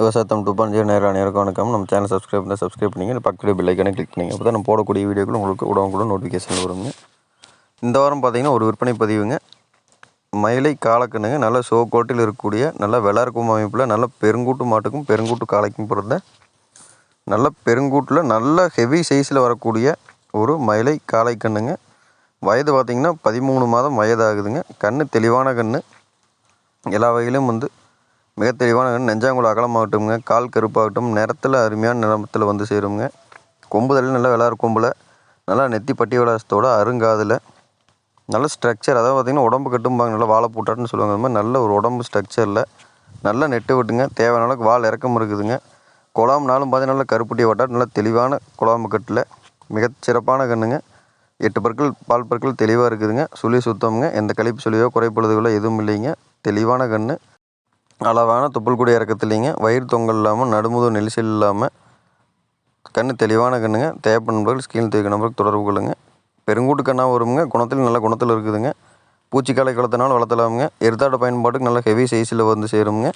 விவசாயத்தம் two point zero நேரம் நேரம் வணக்கம். நம்ம சேனல் சப்ஸ்கிரைப் பண்ணால் சப்ஸ்கிரைப் பண்ணிங்க பக்கத்தில் பெல் ஐக்கானே கிளிக் பண்ணிங்க அப்போ தான் நம்ம போடக்கூடிய வீடியோக்கள் உங்களுக்கு உடனுக்குடன் நோட்டிஃபிகேஷன் வருங்க. இந்த வாரம் பார்த்தீங்கன்னா ஒரு விற்பனை பதிவுங்க. மயிலை காலக்கண்ணுங்க. நல்ல ஷோ கோட்டில் இருக்கக்கூடிய நல்ல வெள்ளார்க்கும் அமைப்பில் நல்ல பெருங்கூட்டு மாட்டுக்கும் பெருங்கூட்டு காளைக்கும் பிறந்த நல்ல பெருங்கூட்டில் நல்ல ஹெவி சைஸில் வரக்கூடிய ஒரு மயிலை காலைக்கண்ணுங்க வயது பார்த்திங்கன்னா பதிமூணு மாதம் வயதாகுதுங்க. கண் தெளிவான கண் எல்லா வகையிலும் வந்து மிக தெளிவான கண் நெஞ்சாங்குளம் அகலமாகட்டும்ங்க கால் கருப்பாகட்டும். நிறத்தில் அருமையான நிறத்தில் வந்து சேருங்க கொம்புதலையும் நல்லா விளாறு கொம்பில். நல்லா நெத்தி பட்டி விளாசத்தோட அருங்காதில். நல்ல ஸ்ட்ரக்சர் அதாவது பார்த்திங்கன்னா உடம்பு கட்டும்பாங்க. நல்லா வாழை போட்டாட்டுன்னு சொல்லுவாங்க. அது மாதிரி நல்ல ஒரு உடம்பு ஸ்ட்ரக்சரில் நல்ல நெட்டு விட்டுங்க. தேவையான அளவுக்கு வால் இறக்கம் இருக்குதுங்க. குழாம்னாலும் பார்த்தீங்கன்னா நல்லா கருப்பட்டி வட்டாட்டு நல்லா தெளிவான குழாம்பு கட்டில். மிக சிறப்பான கண்ணுங்க. எட்டு பற்கள் பால் பற்கள் தெளிவாக இருக்குதுங்க. சுழி சுத்தம்ங்க. எந்த கழிப்பு சுழியோ குறைப்பொழுதுகளோ எதுவும் இல்லைங்க. தெளிவான கன்று அளவான துப்புள் கூடிய இறக்கத்துலேங்க வயிறு தொங்கல் இல்லாமல் நடுமுது நெரிசல் இல்லாமல் கண்ணு தெளிவான கண்ணுங்க. தேவைப்படும் நண்பர்கள் ஸ்கீல் தூக்க நம்பருக்கு தொடர்பு கொள்ளுங்க. பெருங்கூட்டு கண்ணாக வருங்க குணத்தில் நல்ல குணத்தில் இருக்குதுங்க. பூச்சிக்காலை கலத்தினாலும் வளர்த்தலாமுங்க. எருத்தாட்ட பயன்பாட்டுக்கு நல்ல ஹெவி சைஸில் வந்து சேருங்க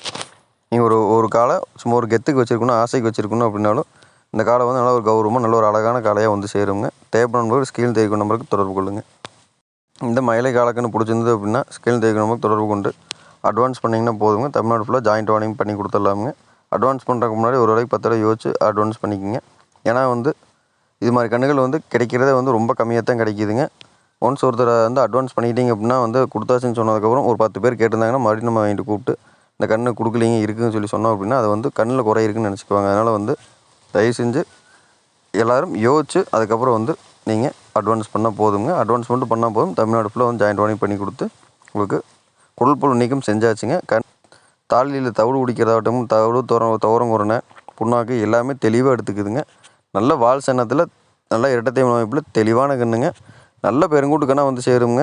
நீங்கள் ஒரு ஒரு காலை சும்மா ஒரு கெத்துக்கு வச்சுருக்கணும் ஆசைக்கு வச்சுருக்கணும் அப்படின்னாலும் இந்த காலை வந்து நல்ல ஒரு கௌரவமாக நல்ல ஒரு அழகான காலையாக வந்து சேருங்க தேவைப்படும் நண்பர்கள் ஸ்கீல் தேய்க்கும் நம்பருக்கு தொடர்பு கொள்ளுங்கள் இந்த மயிலை காலக்கன்று பிடிச்சிருந்தது அப்படின்னா ஸ்கீல் தேய்க்கும் நம்பருக்கு தொடர்பு கொண்டு அட்வான்ஸ் பண்ணிங்கன்னா போதுங்க. தமிழ்நாடு ஃபுல்லாக ஜாயிண்ட் வார்னிங் பண்ணி கொடுத்துடலாமுங்க. அட்வான்ஸ் பண்ணுறதுக்கு முன்னாடி ஒரு ரூபாய்க்கு பத்து ரூபாய் யோசிச்சு அட்வான்ஸ் பண்ணிக்கோங்க. ஏன்னா வந்து இது மாதிரி கண்ணுகள் வந்து கிடைக்கிறதே வந்து ரொம்ப கம்மியாக தான் கிடைக்கிதுங்க. ஒன்ஸ் ஒருத்தரை வந்து அட்வான்ஸ் பண்ணிட்டீங்க அப்படின்னா வந்து கொடுத்தாச்சுன்னு சொன்னதுக்கப்புறம் ஒரு பத்து பேர் கேட்டிருந்தாங்கன்னா மறுபடியும் நம்ம வாங்கிட்டு கூப்பிட்டு இந்த கண்ணு கொடுக்கலீங்க இருக்குதுன்னு சொல்லி சொன்னோம் அப்படின்னா அது வந்து கண்ணில் குறை இருக்குன்னு நினச்சிக்குவாங்க. அதனால் வந்து தயவு செஞ்சு எல்லோரும் யோசிச்சு அதுக்கப்புறம் வந்து நீங்கள் அட்வான்ஸ் பண்ணால் போதுங்க அட்வான்ஸ் மட்டும் பண்ணால் போதும். தமிழ்நாடு ஃபுல்லாக வந்து ஜாயிண்ட் வார்னிங் பண்ணி கொடுத்து உங்களுக்கு பொருள் பொருள் நீக்கம் செஞ்சாச்சுங்க. கண் தாலியில் தவிடு குடிக்கிறதாகட்டும் தவிடு துவர துவரங்குறனை புண்ணாக்கு எல்லாமே தெளிவாக எடுத்துக்குதுங்க. நல்ல வால் சன்னத்தில் நல்ல இரட்டத்தை அமைப்பில் தெளிவான கண்ணுங்க. நல்ல பெருங்கூட்டு கண்ணா வந்து சேருங்க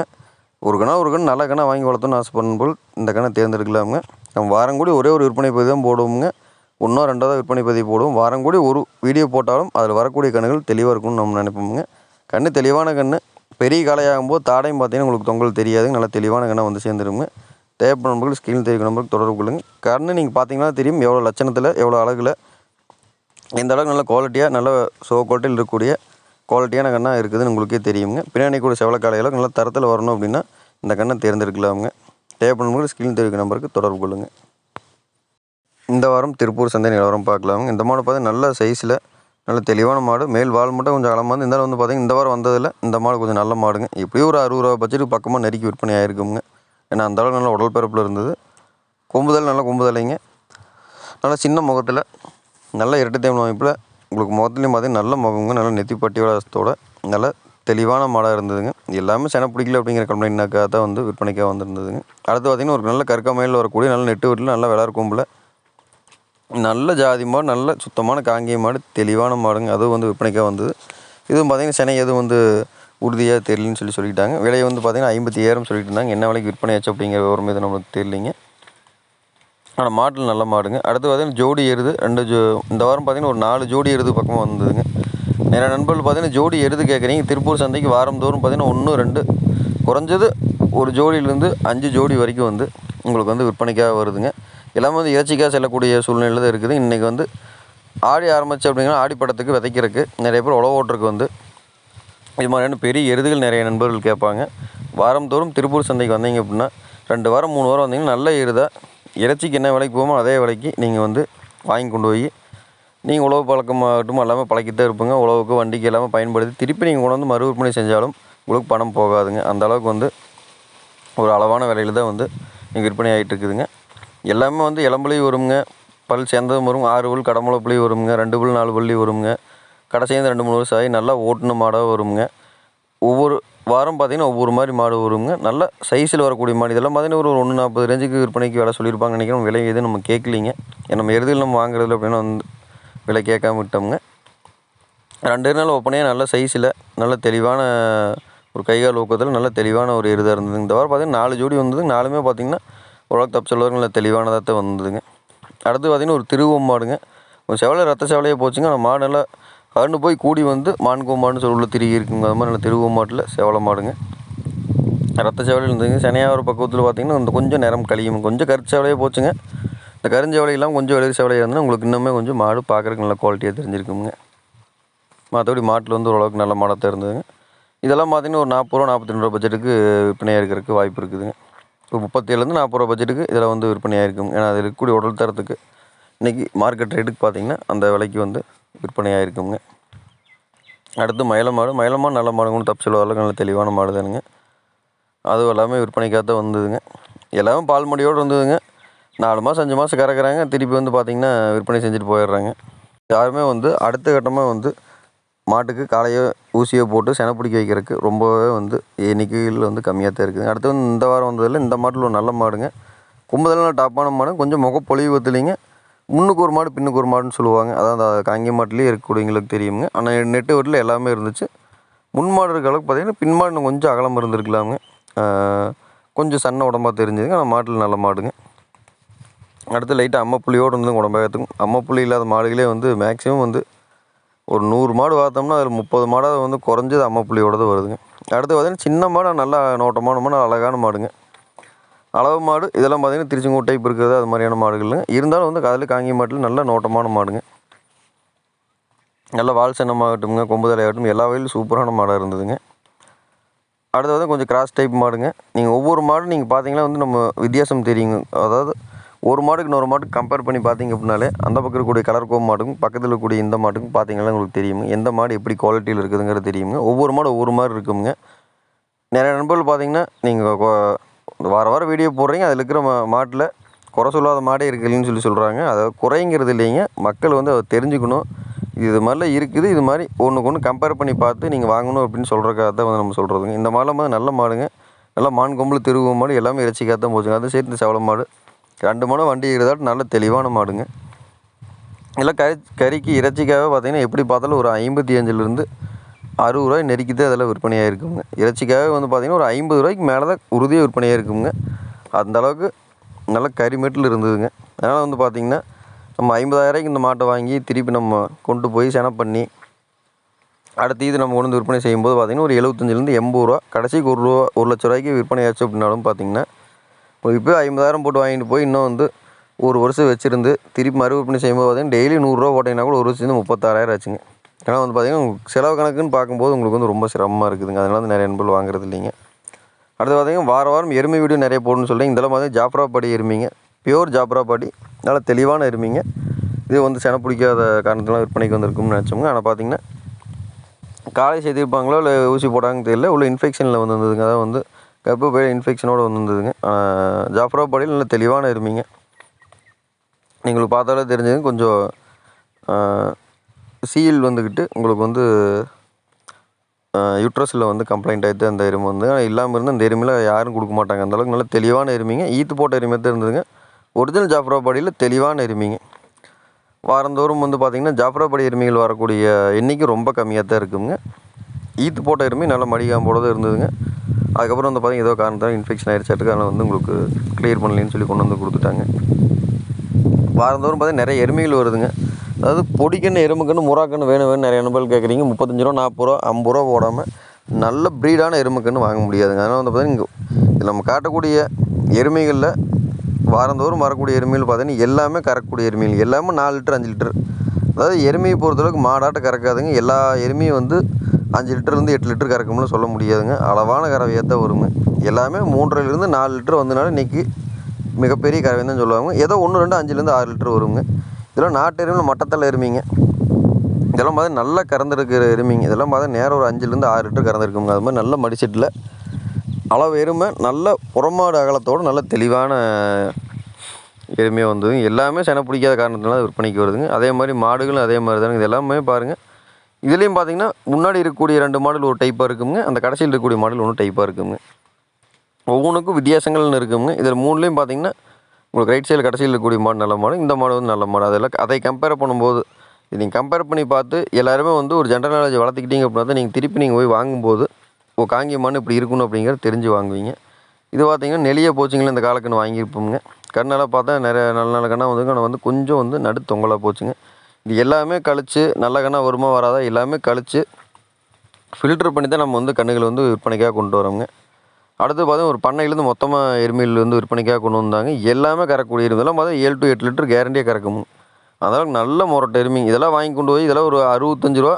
ஒரு கணா ஒரு கண் நல்ல கணா வாங்கி வளர்த்தோன்னு ஆசைப்படும் போல் இந்த கண்ணை தேர்ந்தெடுக்கலாமுங்க. நம்ம வாரம் கூடி ஒரே ஒரு விற்பனை பதிவு தான் போடுவோங்க ஒன்றோ ரெண்டாவது விற்பனை பதிவு போடுவோம். வாரம் கூடி ஒரு வீடியோ போட்டாலும் அதில் வரக்கூடிய கண்ணுகள் தெளிவாக இருக்கும்னு நம்ம நினைப்போமுங்க. கண் தெளிவான கண் பெரிய காலையாகும்போது தாடையும் பார்த்தீங்கன்னா உங்களுக்கு தொங்கல் தெரியாதுங்க. நல்லா தெளிவான கண்ணை வந்து சேர்ந்துருங்க தேவைப்படும் நம்பருக்கு ஸ்க்ரீன் தெரிவிக்கும் நம்பருக்கு தொடர்பு கொள்ளுங்க. கண்ணு நீங்கள் பார்த்தீங்கன்னா தெரியும் எவ்வளோ லட்சணத்தில் எவ்வளோ அழகில். எந்த அளவுக்கு நல்ல குவாலிட்டியாக நல்ல சோ குவாலிட்டியில் இருக்கக்கூடிய குவாலிட்டியான கண்ணாக இருக்குதுன்னு உங்களுக்கே தெரியுங்க. பின்னாடி கூட செவலக்காலையில் நல்ல தரத்தில் வரணும் அப்படின்னா இந்த கண்ணை தேர்ந்தெடுக்கலாமுங்க தேவைப்படும் நம்பருக்கு ஸ்க்ரீன் தெரிவிக்கும் நம்பருக்கு தொடர்பு கொள்ளுங்கள் இந்த வாரம் திருப்பூர் சந்தை நிலவரம் பார்க்கலாமுங்க இந்த மாடு பார்த்தா நல்ல சைஸில் நல்ல தெளிவான மாடு. மேல் வால் மட்டும் கொஞ்சம் அகலமாக இருந்து இருந்தாலும் வந்து பார்த்தீங்கன்னா இந்த வாரம் வந்ததில் இந்த மாடு கொஞ்சம் நல்ல மாடுங்க. எப்படியும் ஒரு அறுபது ரூபா பட்ஜெட்டுக்கு பக்கமாக நெருக்கி விற்பனை ஆகிருக்குங்க ஏன்னா அந்த நல்லா நல்ல உடல் பிறப்பில் இருந்தது. கொம்புதல் நல்ல கொம்புதலைங்க. நல்லா சின்ன முகத்தில் நல்ல இரட்டை தேவன அமைப்பில் உங்களுக்கு முகத்துலேயும் பார்த்தீங்கன்னா நல்ல முகங்க நல்ல நெத்தி பட்டி நல்ல தெளிவான மாடாக இருந்ததுங்க. எல்லாமே சென பிடிக்கல அப்படிங்கிற கம்ப்ளைண்ட்னாக்காக தான் வந்து விற்பனைக்காக வந்திருந்ததுங்க. அடுத்து பார்த்திங்கன்னா ஒரு நல்ல கற்கமையில் வரக்கூடிய நல்ல நெட்டு வீட்டில் நல்ல விளாட கொம்பில் நல்ல ஜாதி மாடு நல்ல சுத்தமான காங்கேய மாடு தெளிவான மாடுங்க அதுவும் வந்து விற்பனைக்காக வந்தது. இதுவும் பார்த்திங்கன்னா சென்னை எதுவும் வந்து உறுதியாக தெரியலன்னு சொல்லி சொல்லிட்டாங்க. விலையை வந்து பார்த்தீங்கன்னா ஐம்பத்தி ஏறும் சொல்லிட்டு இருந்தாங்க என்ன விலைக்கு விற்பனை ஆச்சு அப்படிங்கிற விவரம் இது நம்மளுக்கு தெரியலிங்க. ஆனால் மாட்டில் நல்ல மாடுங்க. அடுத்து பார்த்தீங்கன்னா ஜோடி எருது. ரெண்டு ஜோ இந்த வாரம் பார்த்தீங்கன்னா ஒரு நாலு ஜோடி எருது பக்கமாக வந்ததுங்க. நிறைய நண்பர்கள் பார்த்தீங்கன்னா ஜோடி எருது கேட்குறீங்க திருப்பூர் சந்தைக்கு வாரம் தோறும் பார்த்தீங்கன்னா ஒன்று ரெண்டு. குறைஞ்சது ஒரு ஜோடியிலேருந்து அஞ்சு ஜோடி வரைக்கும் வந்து உங்களுக்கு வந்து விற்பனைக்காக வருதுங்க. எல்லாமே வந்து இறைச்சிக்காக செல்லக்கூடிய சூழ்நிலையில் தான் இருக்குது. இன்றைக்கி வந்து ஆடி ஆரம்பிச்சு அப்படிங்கன்னா ஆடி படத்துக்கு விதைக்கிறதுக்கு நிறைய பேர் உழவு ஓட்டுறதுக்கு வந்து இது மாதிரியான பெரிய எருதுகள் நிறைய நண்பர்கள் கேட்பாங்க. வாரந்தோறும் திருப்பூர் சந்தைக்கு வந்தீங்க அப்படின்னா ரெண்டு வாரம் மூணு வாரம் வந்தீங்கன்னா நல்ல எருதாக இறைச்சிக்கு என்ன விலைக்கு போகுமோ அதே விலைக்கு நீங்கள் வந்து வாங்கி கொண்டு போய் நீங்கள் உழவு பழக்கமாகட்டும் எல்லாமே பழக்கிட்டே இருப்பீங்க. உழவுக்கு வண்டிக்கு எல்லாமே பயன்படுத்தி திருப்பி நீங்கள் கொண்டு வந்து மறு விற்பனை செஞ்சாலும் உங்களுக்கு பணம் போகாதுங்க. அந்த அளவுக்கு வந்து ஒரு அளவான விலையில் தான் வந்து இங்கே விற்பனை ஆகிட்டு இருக்குதுங்க. எல்லாமே வந்து இளம்புலி வருங்க பல் சேர்ந்ததும் வரும். ஆறு புல் கடமுளை புள்ளி வருங்க ரெண்டு புல் நாலு புள்ளி வருங்க கடைசியாக ரெண்டு மூணு வருஷம் ஆகி நல்லா ஓட்டின மாடாக வருங்க. ஒவ்வொரு வாரம் பார்த்தீங்கன்னா ஒவ்வொரு மாதிரி மாடு வருங்க. நல்ல சைஸில் வரக்கூடிய மாடு. இதெல்லாம் பார்த்திங்கன்னா ஒரு ஒன்று நாற்பது ரேஞ்சுக்கு விற்பனைக்கு வேலை சொல்லியிருப்பாங்க நினைக்கிறேன். விலை எதுவும் நம்ம கேட்கலிங்க. நம்ம எருதில் நம்ம வாங்குறதுல அப்படின்னா வந்து விலை கேட்காம விட்டோம்ங்க. ரெண்டு நாள் ஒப்பனையாக நல்ல சைஸில் நல்ல தெளிவான ஒரு கைகால் ஊக்கத்தில் நல்ல தெளிவான ஒரு எருதாக இருந்தது இந்த வாரம் பார்த்தீங்கன்னா நாலு ஜோடி வந்தது. நாலுமே பார்த்திங்கன்னா ஓரளவுக்கு தப்பு சொல்லுவாங்க நல்ல தெளிவானதாக தான் வந்ததுங்க. அடுத்து பார்த்திங்கன்னா ஒரு திருவம் மாடுங்க. ஒரு செவலை ரத்த செவலையே போச்சுங்க. அந்த மாடு நல்லா கறந்து போய் கூடி வந்து மான்கோ மாடுன்னு சொல்லி உள்ள திருகி இருக்குங்க. அது மாதிரி நல்ல திருவம் மாட்டில் செவலை மாடுங்க. ரத்த சேவலையில் இருந்ததுங்க. சனியாவர பக்கத்தில் பார்த்திங்கன்னா இந்த கொஞ்சம் நேரம் கழியும் கொஞ்சம் கரிச்சேவலையே போச்சுங்க. இந்த கருஞ்சவலையெல்லாம் கொஞ்சம் வெளிர் செவலையாக இருந்தால் உங்களுக்கு இன்னுமே கொஞ்சம் மாடு பார்க்குறதுக்கு நல்ல குவாலிட்டியாக தெரிஞ்சிருக்குங்க. மற்றபடி மாட்டில் வந்து ஓரளவுக்கு நல்ல மாடத்தை இருந்ததுங்க. இதெல்லாம் பார்த்தீங்கன்னா ஒரு நாற்பது ரூபா நாற்பத்தி ரெண்டு ரூபா பட்ஜெட்டுக்கு விற்பனையாக இருக்கிறதுக்கு வாய்ப்பு இருக்குதுங்க. இப்போ முப்பத்தேழுலேருந்து நாற்பது ரூபா பட்ஜெட்டுக்கு இதில் வந்து விற்பனையாக இருக்குங்க ஏன்னா அது இருக்கக்கூடிய உடல் தரத்துக்கு இன்றைக்கி மார்க்கெட் ரேட்டுக்கு பார்த்தீங்கன்னா அந்த விலைக்கு வந்து விற்பனையாக இருக்குங்க அடுத்து மயில மாடு மயிலமாக நல்ல மாடுங்கன்னு தப்பு சொல்லுவாங்க நல்ல தெளிவான மாடு தானுங்க. அதுவும் எல்லாமே விற்பனைக்காக தான் வந்ததுங்க. எல்லாமே பால் மடியோடு வந்ததுங்க நாலு மாதம் அஞ்சு மாதம் கறக்குறாங்க. திருப்பி வந்து பார்த்திங்கன்னா விற்பனை செஞ்சுட்டு போயிடுறாங்க. யாருமே வந்து அடுத்த கட்டமாக வந்து மாட்டுக்கு காலையோ ஊசியோ போட்டு செனை பிடிக்க வைக்கிறதுக்கு ரொம்பவே வந்து எண்ணிக்கைகள் வந்து கம்மியாக தான் இருக்குது அடுத்து வந்து இந்த வாரம் வந்ததில் இந்த மாட்டில் ஒரு நல்ல மாடுங்க. கும்பதெல்லாம் டாப்பான மாடு கொஞ்சம் முகப்பொழிவு பத்துலிங்க. முன்னுக்கு ஒரு மாடு பின்னுக்கு ஒரு மாடுன்னு சொல்லுவாங்க. அதான் அந்த காங்கி மாட்டிலேயே இருக்கக்கூடியவங்களுக்கு தெரியுங்க. ஆனால் நெட்டு வீட்டில் எல்லாமே இருந்துச்சு. முன் மாடு இருக்க அளவுக்கு பார்த்திங்கன்னா பின் மாடு கொஞ்சம் அகலம் இருந்திருக்கலாமுங்க கொஞ்சம் சன்ன உடம்பாக தெரிஞ்சுதுங்க. ஆனால் மாட்டில் நல்ல மாடுங்க. அடுத்து லைட்டாக அம்மா புள்ளியோடு வந்து உடம்பாகத்துக்கும் அம்மா புள்ளி இல்லாத மாடுகளே வந்து மேக்ஸிமம் வந்து ஒரு நூறு மாடு பார்த்தோம்னா அதில் முப்பது மாடாக வந்து குறைஞ்சது அம்மா புள்ளியோட தான் வருதுங்க. அடுத்து பார்த்திங்கன்னா சின்ன மாடு நல்லா நோட்டமான மாடு அழகான மாடுங்க. அளவு மாடு இதெல்லாம் பார்த்தீங்கன்னா திருச்செங்கோடு டைப் இருக்கிறது அது மாதிரியான மாடுகள்ங்க. இருந்தாலும் வந்து அதில் காங்கி மாட்டில் நல்ல நோட்டமான மாடுங்க. நல்ல வால் சின்னமாகட்டும்ங்க கொம்பு தலையாகட்டும் எல்லா வகையிலும் சூப்பரான மாடாக இருந்ததுங்க. அடுத்து வந்து கொஞ்சம் கிராஸ் டைப் மாடுங்க. நீங்கள் ஒவ்வொரு மாடும் நீங்கள் பார்த்தீங்கன்னா வந்து நம்ம வித்தியாசம் தெரியுங்க. அதாவது ஒரு மாடுக்கு இன்னொரு மாட்டுக்கு கம்பேர் பண்ணி பார்த்தீங்க அப்படின்னாலே அந்த பக்கம் இருக்கக்கூடிய கலர் கோம் மாட்டுக்கும் பக்கத்தில் இருக்கக்கூடிய இந்த மாட்டுக்கும் பார்த்தீங்கன்னா உங்களுக்கு தெரியுங்க. எந்த மாடு எப்படி குவாலிட்டியில் இருக்குதுங்கிறது தெரியுங்க. ஒவ்வொரு மாடு ஒவ்வொரு மாதிரி இருக்குங்க. நிறைய நண்பர்கள் பார்த்தீங்கன்னா நீங்கள் வார வாரம் வீடியோ போடுறீங்க. அதில் இருக்கிற மா மாட்டில் குறை சொல்லாத மாடே இருக்குதுன்னு சொல்லி சொல்கிறாங்க அதை குறைங்கிறது இல்லைங்க. மக்கள் வந்து அதை தெரிஞ்சுக்கணும். இது மாதிரிலாம் இருக்குது. இது மாதிரி ஒன்றுக்கு ஒன்று கம்பேர் பண்ணி பார்த்து நீங்கள் வாங்கணும் அப்படின்னு சொல்கிறக்காக தான் வந்து நம்ம சொல்கிறதுங்க இந்த மாடெல்லாம் வந்து நல்ல மாடுங்க. நல்லா மான் கொம்பில் திருவு மாடு எல்லாமே இறைச்சிக்காக தான் போச்சுங்க. அது சேர்த்து இந்த செவல மாடு. ரெண்டு மாடும் வண்டி இருக்கிறதாட்டு நல்ல தெளிவான மாடுங்க. எல்லாம் கறி கறிக்கு இறைச்சிக்காக பார்த்திங்கன்னா எப்படி பார்த்தாலும் ஒரு ஐம்பத்தி அஞ்சுலேருந்து அறுபது ரூபாய் நெருக்கி தான் அதில் விற்பனையாக இருக்குங்க இறைச்சிக்காக வந்து பார்த்திங்கன்னா ஒரு ஐம்பது ரூபாய்க்கு மேலே தான் உறுதியாக விற்பனையாக இருக்குங்க அந்த அளவுக்கு நல்ல கறிமேட்டில் இருந்ததுங்க. அதனால் வந்து பார்த்திங்கன்னா நம்ம ஐம்பதாயிரூவாய்க்கு இந்த மாட்டை வாங்கி திருப்பி நம்ம கொண்டு போய் சென பண்ணி அடுத்து இது நம்ம கொண்டு வந்து விற்பனை செய்யும்போது பார்த்திங்கன்னா ஒரு எழுபத்தஞ்சிலேருந்து எண்பது ரூபா கடைசிக்கு ஒரு ரூபா ஒரு லட்ச ரூபாய்க்கு விற்பனை ஆச்சு அப்படின்னாலும் பார்த்திங்கன்னா இப்போ ஐம்பதாயிரம் போட்டு வாங்கிட்டு போய் இன்னும் வந்து ஒரு வருஷம் வச்சுருந்து திருப்பி மறு விற்பனை செய்யும்போது பார்த்திங்கன்னா டெய்லி நூறுரூவா போட்டிங்கன்னா கூட ஒரு வருஷம் முப்பத்தாறாயிரம் ஆச்சுங்க. ஏன்னா வந்து பார்த்தீங்கன்னா செலவு கணக்குன்னு பார்க்கும்போது உங்களுக்கு வந்து ரொம்ப சிரமமாக இருக்குதுங்க. அதனால வந்து நிறைய நண்பர்கள் வாங்குறது இல்லைங்க. அடுத்து பார்த்தீங்கன்னா வார வாரம் எருமை வீடியோ நிறைய போடணும்னு சொல்லிங்க இதெல்லாம் பார்த்தீங்கன்னா ஜாஃப்ராபாடி எருமைங்க. பியூர் ஜாஃப்ராபாடி நல்லா தெளிவான எருமைங்க. இது வந்து செனை பிடிக்காத காரணத்தினால விற்பனைக்கு வந்திருக்கும்னு நினச்சோங்க ஆனால் பார்த்தீங்கன்னா காலை சேர்த்திருப்பாங்களோ இல்லை ஊசி போட்டாங்கன்னு தெரியல உள்ள இன்ஃபெக்ஷனில் வந்து வந்ததுங்க அதாவது வந்து கர்ப்பப்பை இன்ஃபெக்ஷனோடு வந்திருந்ததுங்க ஜாஃப்ராபாடியில் நல்ல தெளிவான எருமைங்க. நீங்கள் பார்த்தாலே தெரிஞ்சது கொஞ்சம் சீல் வந்துக்கிட்டு உங்களுக்கு வந்து யூட்ரஸில் வந்து கம்ப்ளைண்ட் ஆகிட்டு அந்த எருமை வந்து ஆனால் இல்லாமல் இருந்து அந்த எருமையில் யாரும் கொடுக்க மாட்டாங்க. அந்த அளவுக்கு நல்ல தெளிவான எருமைங்க. ஈத்து போட்ட எருமை தான் இருந்ததுங்க. ஒரிஜினல் ஜாஃப்ராபாடியில் தெளிவான எருமைங்க. வாரந்தோறும் வந்து பார்த்திங்கன்னா ஜாஃப்ராபாடி எருமைகள் வரக்கூடிய எண்ணிக்கை ரொம்ப கம்மியாக தான் இருக்குங்க. ஈத்து போட்ட எருமை நல்ல மடிகாம்போட தான் இருந்ததுங்க. அதுக்கப்புறம் வந்து பார்த்திங்க ஏதோ காரணத்தால் இன்ஃபெக்ஷன் ஆகிடுச்சாட்டுக்கு அதனால் வந்து உங்களுக்கு க்ளியர் பண்ணலன்னு சொல்லி கொண்டு வந்து கொடுத்துட்டாங்க. வாரந்தோறும் பார்த்திங்கன்னா நிறைய எருமைகள் வருதுங்க. அதாவது பொடிக்கன்று எறும்புக்கன்று முறாக்கன்று வேணும் வேணும் நிறைய நண்பர்கள் கேட்குறீங்க. முப்பத்தஞ்சு ரூபா நாற்பது ரூபா ஐம்பது ரூபா போடாமல் நல்ல ப்ரீடான எறும்புக்கன்று வாங்க முடியாதுங்க அதனால் வந்து பார்த்திங்கன்னா இங்கே நம்ம காட்டக்கூடிய எருமைகளில் வாரந்தோறும் வரக்கூடிய எருமைகள் பார்த்தீங்கன்னா எல்லாமே கறக்கக்கூடிய எருமைகள். எல்லாமே நாலு லிட்டர் அஞ்சு லிட்டர். அதாவது எருமையை பொறுத்தளவுக்கு மாடாட்ட கறக்காதுங்க. எல்லா எருமையும் வந்து அஞ்சு லிட்டர்லேருந்து எட்டு லிட்டர் கறக்கும்னு சொல்ல முடியாதுங்க. அளவான கறவையாக தான் வருங்க. எல்லாமே மூன்றரைலேருந்து நாலு லிட்டர் வந்தனால இன்றைக்கி மிகப்பெரிய கறவை தான் சொல்லுவாங்க. ஏதோ ஒன்று ரெண்டு அஞ்சுலேருந்து ஆறு லிட்டர் வருங்க. இதெல்லாம் நாட்டு எருமையில் மட்டத்தில் எருமைங்க. இதெல்லாம் பார்த்தா நல்லா கறந்துருக்கிற எருமைங்க. இதெல்லாம் பார்த்தா நேரம் ஒரு அஞ்சுலேருந்து ஆறு லிட்டர் கறந்துருக்குங்க. அது மாதிரி நல்ல மடிசெட்டில் அளவு எருமை நல்ல புறமாடு அகலத்தோடு நல்ல தெளிவான எருமையாக வந்தது எல்லாமே சென பிடிக்காத காரணத்தினால விற்பனைக்கு வருதுங்க. அதே மாதிரி மாடுகளும் அதே மாதிரி தானுங்க. இது எல்லாமே பாருங்கள் இதுலேயும் பார்த்தீங்கன்னா முன்னாடி இருக்கக்கூடிய ரெண்டு மாடல் ஒரு டைப்பாக இருக்குங்க. அந்த கடைசியில் இருக்கக்கூடிய மாடல் ஒன்று டைப்பாக இருக்குங்க. ஒவ்வொன்றுக்கும் வித்தியாசங்கள்னு இருக்குங்க. இதில் மூணுலேயும் பார்த்தீங்கன்னா உங்களுக்கு ரைட் சைடில் கடைசியில் இருக்கக்கூடிய மாடு நல்ல மாடு இந்த மாடு வந்து நல்ல மாடு. அதெல்லாம் அதை கம்பேர் பண்ணும்போது இது நீங்கள் கம்பேர் பண்ணி பார்த்து எல்லாருமே வந்து ஒரு ஜென்ரல் நாலேஜ் வளர்த்துக்கிட்டீங்க அப்படின்னா தான் நீங்கள் திருப்பி நீங்கள் போய் வாங்கும்போது ஓ காங்கிய மண் இப்படி இருக்கணும் அப்படிங்கிறத தெரிஞ்சு வாங்குவீங்க. இது பார்த்தீங்கன்னா நெளிய போச்சுங்களே இந்த காலக்கன்று வாங்கியிருப்போங்க கண்ணெல்லாம் பார்த்தா நிறைய நல்ல நல்ல கண்ணாக வந்து ஆனால் வந்து கொஞ்சம் வந்து நடு தொங்கலாக போச்சுங்க. இது எல்லாமே கழிச்சு நல்ல கண்ணாக வருமா வராதா எல்லாமே கழிச்சு ஃபில்டர் பண்ணி தான் நம்ம வந்து கண்ணுகளை வந்து விற்பனைக்காக கொண்டு வரோங்க அடுத்து பார்த்தீங்கன்னா ஒரு பண்ணையிலேருந்து மொத்தமாக எருமையில் வந்து விற்பனைக்காக கொண்டு வந்தாங்க. எல்லாமே கறக்கக்கூடிய எருமை. இதெல்லாம் பார்த்தா ஏழு டு எட்டு லிட்டர் கேரண்டியாக கறக்கும். அதனால் நல்ல முரட்டை எருமை. இதெல்லாம் வாங்கி கொண்டு போய் இதெல்லாம் ஒரு அறுபத்தஞ்சு ரூபா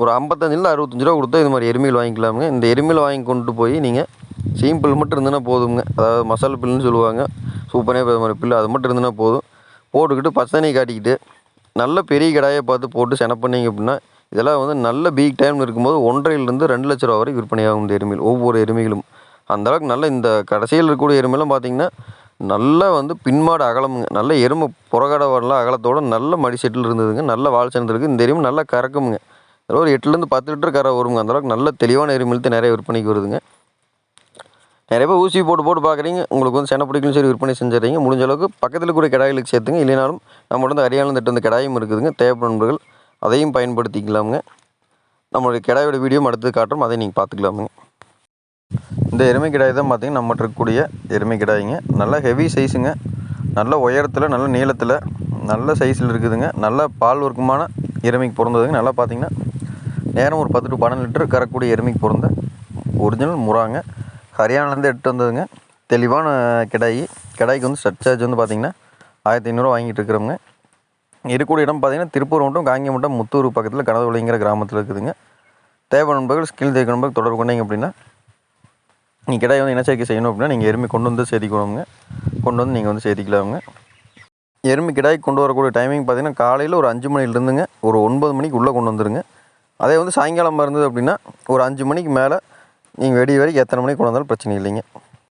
ஒரு ஐம்பத்தஞ்சிலேருந்து அறுபத்தஞ்சு ரூபா கொடுத்தா இது மாதிரி எருமையில் வாங்கிக்கலாமுங்க. இந்த எருமையில் வாங்கி கொண்டு போய் நீங்கள் சீம்பிள் மட்டும் இருந்ததுன்னா போதுங்க அதாவது மசாலா பில்லுன்னு சொல்லுவாங்க. சூப்பரே இது மாதிரி பில்லு அது மட்டும் இருந்ததுன்னா போதும். போட்டுக்கிட்டு பச்சை காட்டிக்கிட்டு நல்ல பெரிய கடாயை பார்த்து போட்டு சென பண்ணீங்க அப்படின்னா இதெல்லாம் வந்து நல்ல பீக் டைம் இருக்கும்போது ஒன்றரைலேருந்து ரெண்டு லட்ச ரூபா வரை விற்பனையாகும் இந்த எருமையில் ஒவ்வொரு எருமைகளும். அந்தளவுக்கு நல்ல இந்த கடைசியில் இருக்கக்கூடிய எருமைலாம் பார்த்தீங்கன்னா நல்லா வந்து பின்மாடு அகலமுங்க. நல்ல எருமை புறகடை வரலாம் அகலத்தோட நல்ல மடி செட்டில் இருந்ததுங்க. நல்ல வால் சேர்ந்து இருக்குது இந்த எருமை நல்லா கறக்குமுங்க. அதில் ஒரு எட்டுலேருந்து பத்து லிட்டர் கரை வருங்க. அந்த அளவுக்கு நல்ல தெளிவான எருமையிலத்து நிறைய விற்பனைக்கு வருதுங்க. நிறைய பேர் ஊசி போட்டு போட்டு பார்க்குறீங்க. உங்களுக்கு வந்து சென பிடிக்கலும் சரி விற்பனை செஞ்சிடுறீங்க. முடிஞ்ச அளவுக்கு பக்கத்தில் கூட கிடாய்களுக்கு சேர்த்துங்க. இல்லைனாலும் நம்ம வந்து அரியாலும் தட்டு வந்து கிடாயும் இருக்குதுங்க. தேவைப்படும் நண்பர்கள் அதையும் பயன்படுத்திக்கலாமுங்க. நம்மளுடைய கிடாயோட வீடியோ அடுத்து காட்டுறோம். அதை நீங்கள் பார்த்துக்கலாமுங்க. இந்த எருமை கிடாய் தான் பார்த்தீங்கன்னா நம்மகிட்ட இருக்கக்கூடிய எருமை கிடாய்ங்க. நல்ல ஹெவி சைஸுங்க நல்ல உயரத்தில் நல்ல நீளத்தில் நல்ல சைஸில் இருக்குதுங்க. நல்ல பால் வர்க்கமான எருமைக்கு பிறந்ததுங்க நல்லா பார்த்தீங்கன்னா நேரம் ஒரு பத்து டு பன்னெண்டு லிட்டர் கறக்கூடிய எருமைக்கு பிறந்த ஒரிஜினல் முறாங்க. ஹரியானாலேருந்து எடுத்து வந்ததுங்க. தெளிவான கிடாய். கிடாய்க்கு வந்து ஸ்டட் சார்ஜ் வந்து பார்த்தீங்கன்னா ஆயிரத்தி ஐநூறுரூவா வாங்கிட்டு இருக்கிறோங்க இருக்கக்கூடிய இடம் பார்த்தீங்கன்னா திருப்பூர் மட்டும் காங்கி மட்டும் முத்தூர் பக்கத்தில் கனதவளைங்கிற கிராமத்தில் இருக்குதுங்க. தேவை நண்பர்கள் ஸ்கில் தேக்க நண்பர்கள் தொடர்பு கொண்டீங்க அப்படின்னா நீங்கள் கிடாய் வந்து இனச்சேர்க்கை செய்யணும் அப்படின்னா நீங்கள் எருமை கொண்டு வந்து சேர்த்திக்கணுங்க கொண்டு வந்து நீங்கள் வந்து சேர்த்திக்கலாமுங்க எருமை கிடாய் கொண்டு வரக்கூடிய டைமிங் பார்த்தீங்கன்னா காலையில் ஒரு அஞ்சு மணிலேருந்துங்க ஒரு ஒன்பது மணிக்கு உள்ளே கொண்டு வந்துருங்க. அதே வந்து சாயங்காலம் இருந்தது அப்படின்னா ஒரு அஞ்சு மணிக்கு மேலே நீங்கள் வெடி வரைக்கும் எத்தனை மணிக்கு கொண்டு வந்தாலும் பிரச்சனை இல்லைங்க.